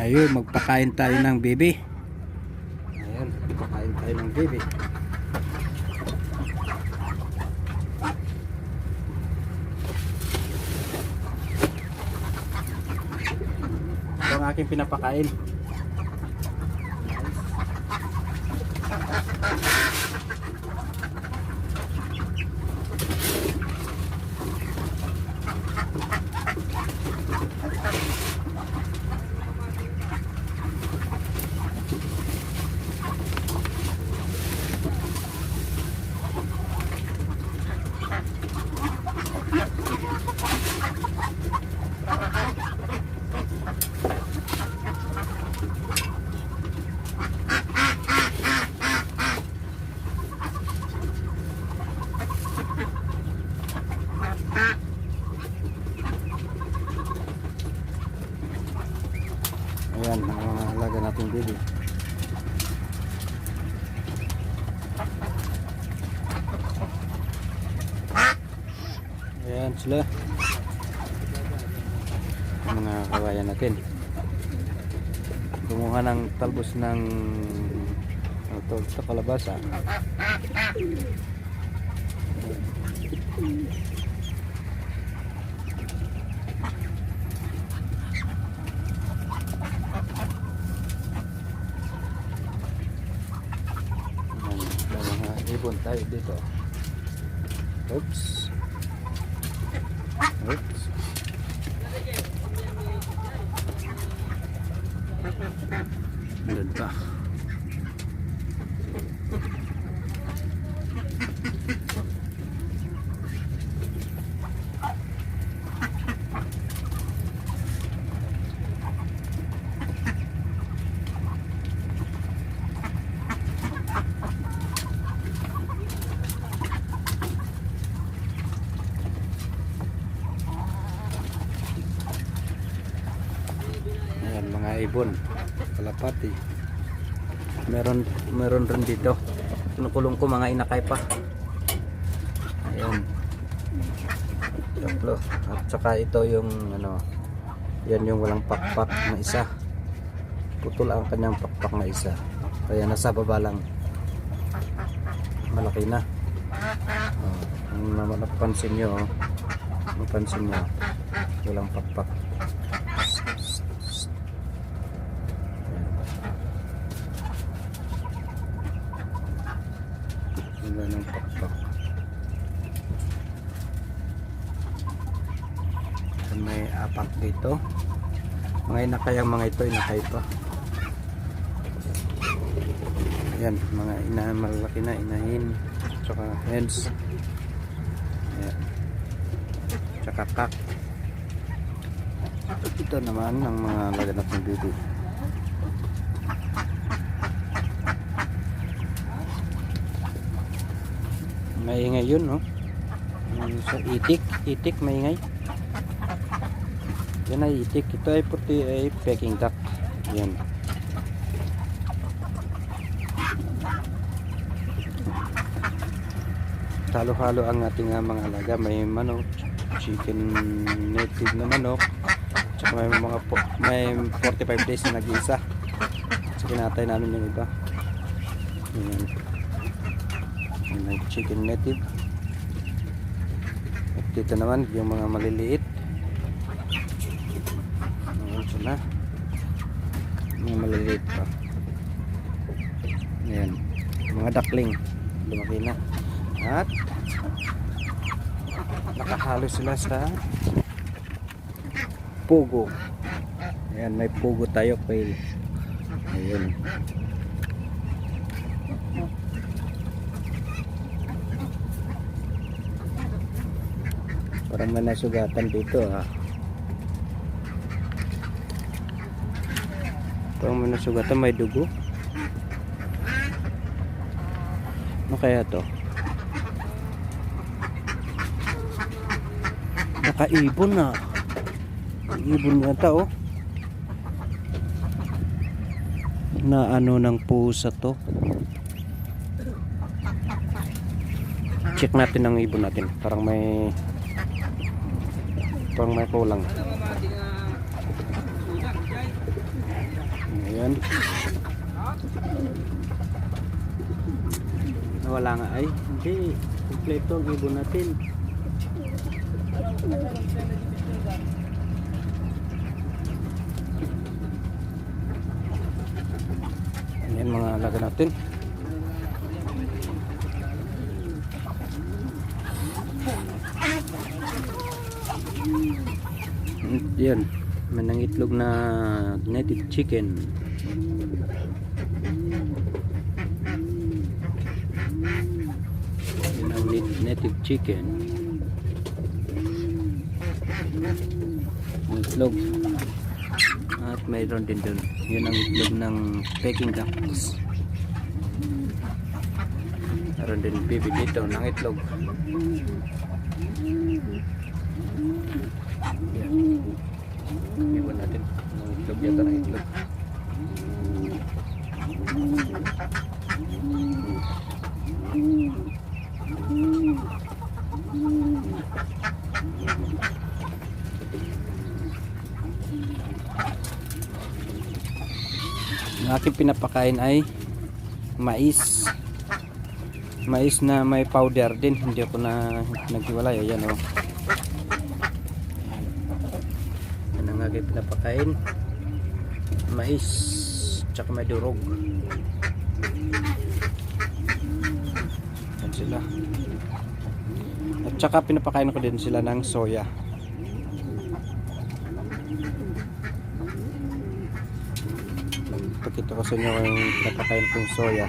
Ayun, magpakain tayo ng baby. Ayun, magpakain tayo ng baby. Ito ang aking pinapakain. Ayan, ang mga alaga nating baby. Ayan sila. Ang mga kawayan natin. Kumuha ng talbos ng ano to, sa kalabasa. May mga ibon dito. Oops. Doon pa. Ayan, mga ibon, kalapati. Meron meron rin dito. Kinukulong ko mga inakay pa. Ayan. Tatlo. At saka ito yung ano, yan yung walang pakpak na isa. Putol ang kanyang pakpak na isa. Kaya nasa baba lang. Malaki na. Oh, ang napansin nyo, oh. napansin nyo, walang pakpak. Wala ng pakpak. Apak dito. Mga inakay ang mga ito, inakay pa. Ayan, mga ina, malaki na, inahin. Tsaka hens. Ayan. Tsaka kak. Ito naman ang mga laganap ng bibi. Maingay yun, no? Sa itik, itik maingay. Yan ay itik. Ito ay puti ay peking duck. Yan. Halo-halo ang ating ah, mga alaga. May manok, chicken native na manok. Tsaka may mga po, may 45 days na nag-isa. So kinatay namin yung iba. Yan. May chicken native. At dito naman yung mga maliliit. Ayan sila. Mga maliliit pa. Ayan. Mga duckling. Lumaki na. At nakahalo sila sa pugo. Ayan, may pugo tayo kay Ayun. Parang may nasugatan dito ha. Parang may nasugatan, may dugo. Ano kaya to? Nakaibon na. Ibon yata oh. Na ano ng pusa to. Check natin ang ibon natin. Parang may parang may kulang. Ayan. Nawala nga ay. Hindi. Kompleto ang ibon natin. Ayan mga alaga natin. Mm, Yan. May nangitlog na native chicken. Yan ang nat- native chicken. Itlog. At mayroon din dun. Yun ang itlog ng Peking ducks. Meron din baby dito ng itlog. Yan. Iwan natin. Ang itlog yata ng itlog. Ang aking pinapakain ay mais. Mais na may powder din. Hindi ako na naghiwalay. Ayan o. Oh. Aking pinapakain. Mais. Tsaka may durog. Yan sila. At tsaka pinapakain ko din sila ng soya. Pakita ko sa inyo yung pinapakain kong soya.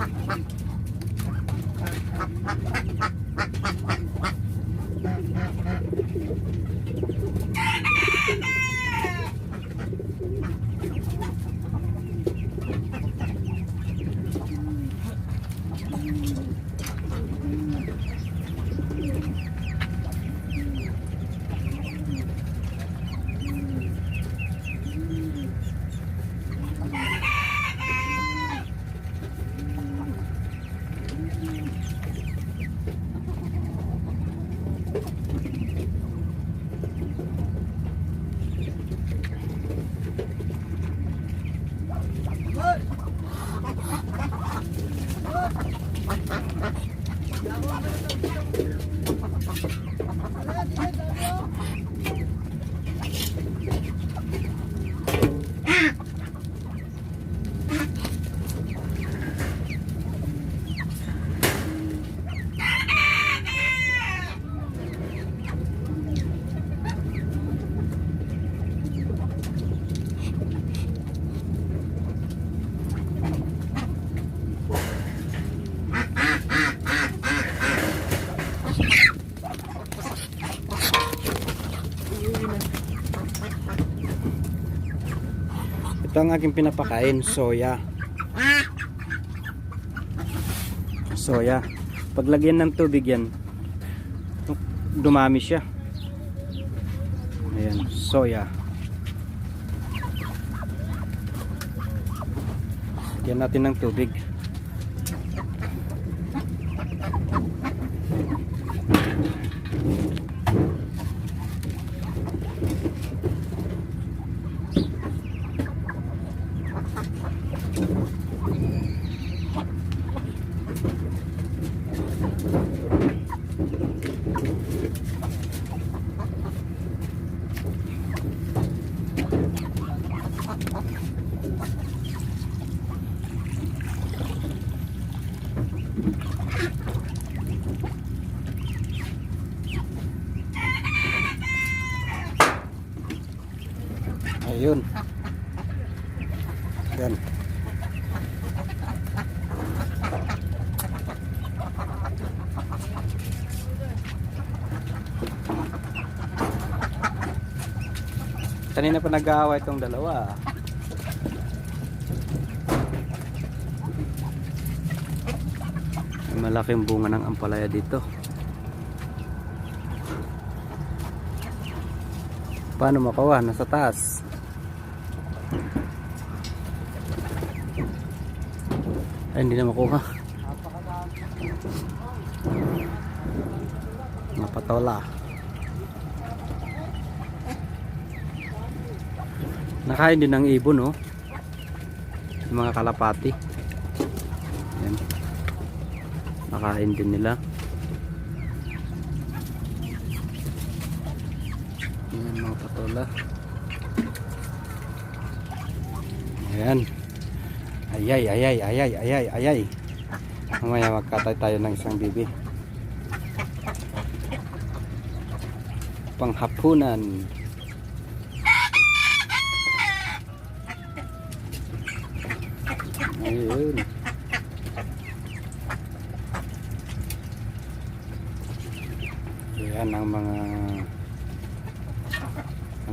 Ha ha ha! Ito ang aking pinapakain, soya. Soya. Paglagyan ng tubig yan, dumami siya. Ayan, soya. Lagyan natin ng tubig. Ayun. Yan. Kanina pa nag-aaway itong dalawa. Malaking bunga ng ampalaya dito. Paano makawa? Nasa taas. Ay, hindi na makuha. Mga patola. Nakain din ng ibon? Yung mga kalapati. Yan. Nakain din nila. Yan mga patola. Ayan. Ayay, ayay, ayay, ayay, ayay. Mamaya magkatay tayo ng isang bibi. Panghapunan. Ayun. Yan ang mga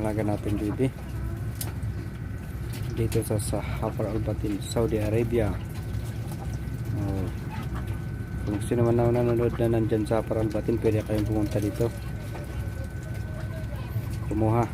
alaga natin bibi dito sa Sahafar Al-Batin, Saudi Arabia. Oh. Kung sino man na nanonood na nandyan sa Sahafar Al-Batin, pwede kayong pumunta dito. Kumuha.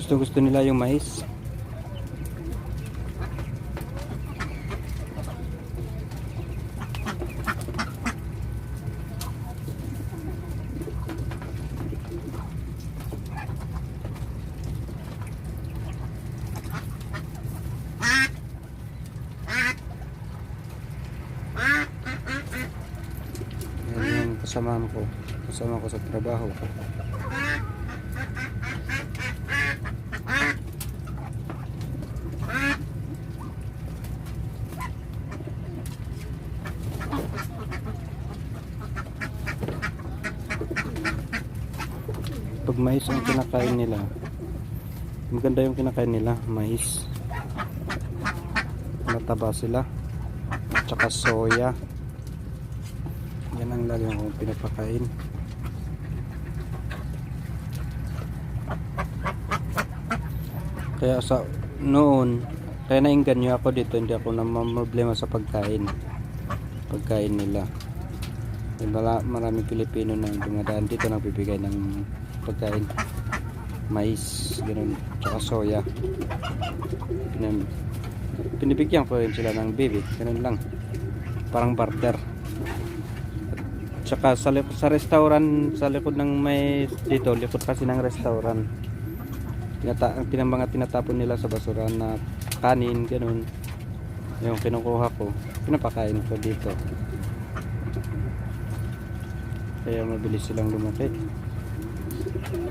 Gusto gusto nila yung mais. Kasamahan ko. Kasama ko sa trabaho. Pag mais ang kinakain nila maganda yung kinakain nila mais. Mataba sila. Tsaka soya. Yan ang lagi kong pinapakain. Kaya sa noon kaya nainganyo ako dito hindi ako problema sa pagkain. Pagkain nila. Mala, maraming Pilipino na dumadaan dito nagbibigay ng pagkain. Mais ganun. Tsaka soya. Pinam, pinibigyan ko rin sila ng baby. Ganun lang. Parang barter. Tsaka sa, lik- sa restaurant sa likod ng may dito likod kasi ng restaurant. Tinata ang tinang mga tinatapon nila sa basura na kanin ganun. Yung kinukuha ko pinapakain ko dito. Kaya mabilis silang lumaki. Thank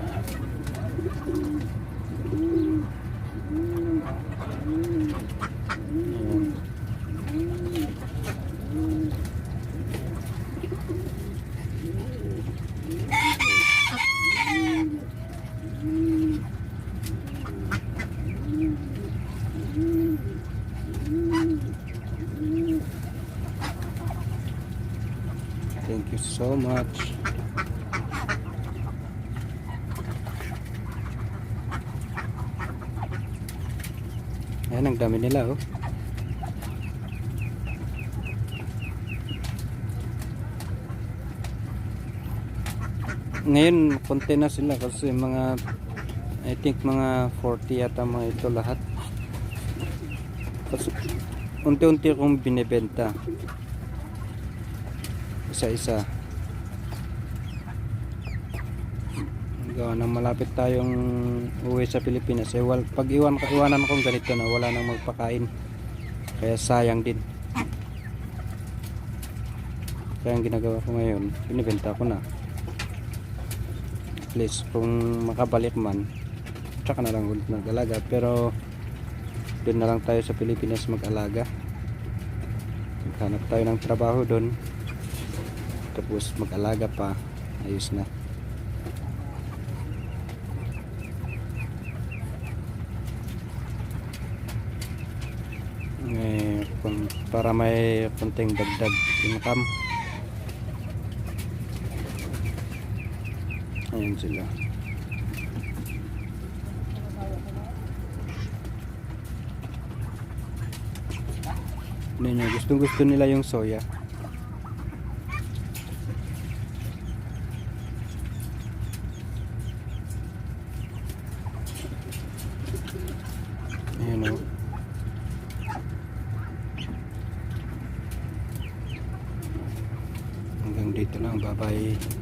you so much. Dami nila oh. Ngayon, konti na sila kasi mga I think mga 40 yata mga ito lahat. Kasi unti-unti akong binibenta. Isa-isa. Gawa nang malapit tayong uwi sa Pilipinas. Eh, wal, pag iwan, iwanan akong ganito na wala nang magpakain. Kaya sayang din. Kaya ang ginagawa ko ngayon, binibenta ko na. At least kung makabalik man, tsaka na lang ulit mag-alaga. Pero doon na lang tayo sa Pilipinas mag-alaga. Maghanap tayo ng trabaho doon. Tapos mag-alaga pa. Ayos na. para may kunting dagdag income. Ayun sila. Ninyo, gustong gusto nila yung soya. Hanggang dito lang. Bye-bye.